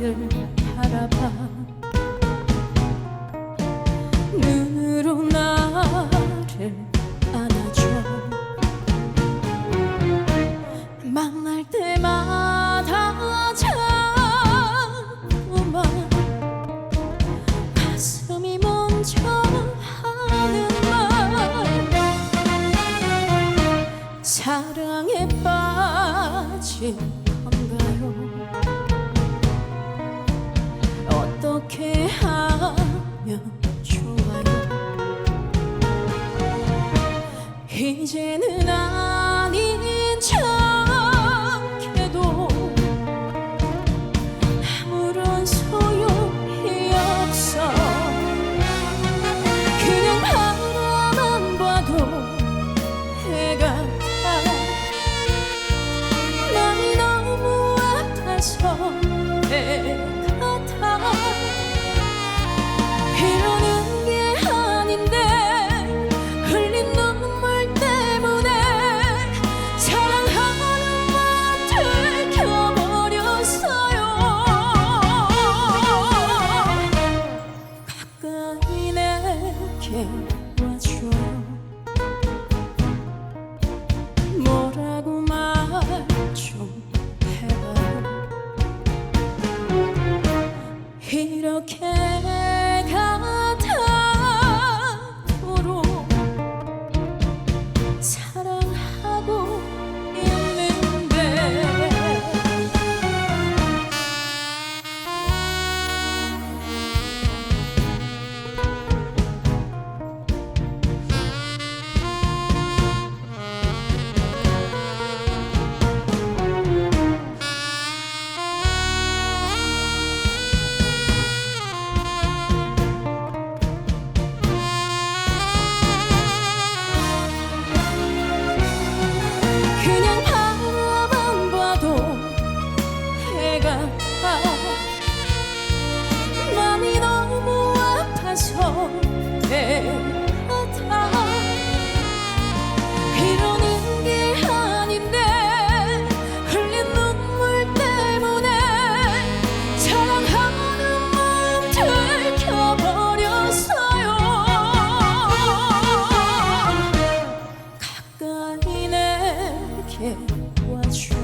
나를 바라봐. 눈으로 나를 안아줘. 만날 때마다 자꾸만 가슴이 멈춰 하는 말. 사랑에 빠진 이제는 이렇게 care what's true.